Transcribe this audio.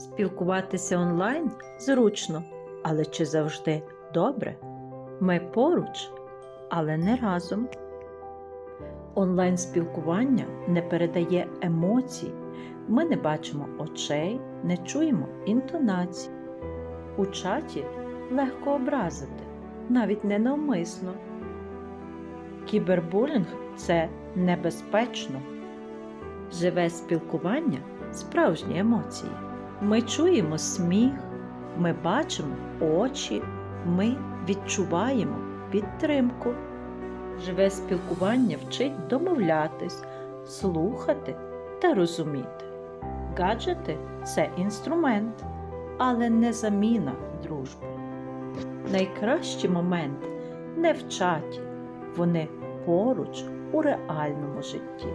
Спілкуватися онлайн зручно, але чи завжди добре? Ми поруч, але не разом. Онлайн спілкування не передає емоцій. Ми не бачимо очей, не чуємо інтонацій. У чаті легко образити, навіть ненавмисно. Кібербулінг це небезпечно. Живе спілкування справжні емоції. Ми чуємо сміх, ми бачимо очі, ми відчуваємо підтримку. Живе спілкування вчить домовлятись, слухати та розуміти. Гаджети це інструмент, але не заміна дружби. Найкращі моменти не в чаті, вони поруч у реальному житті.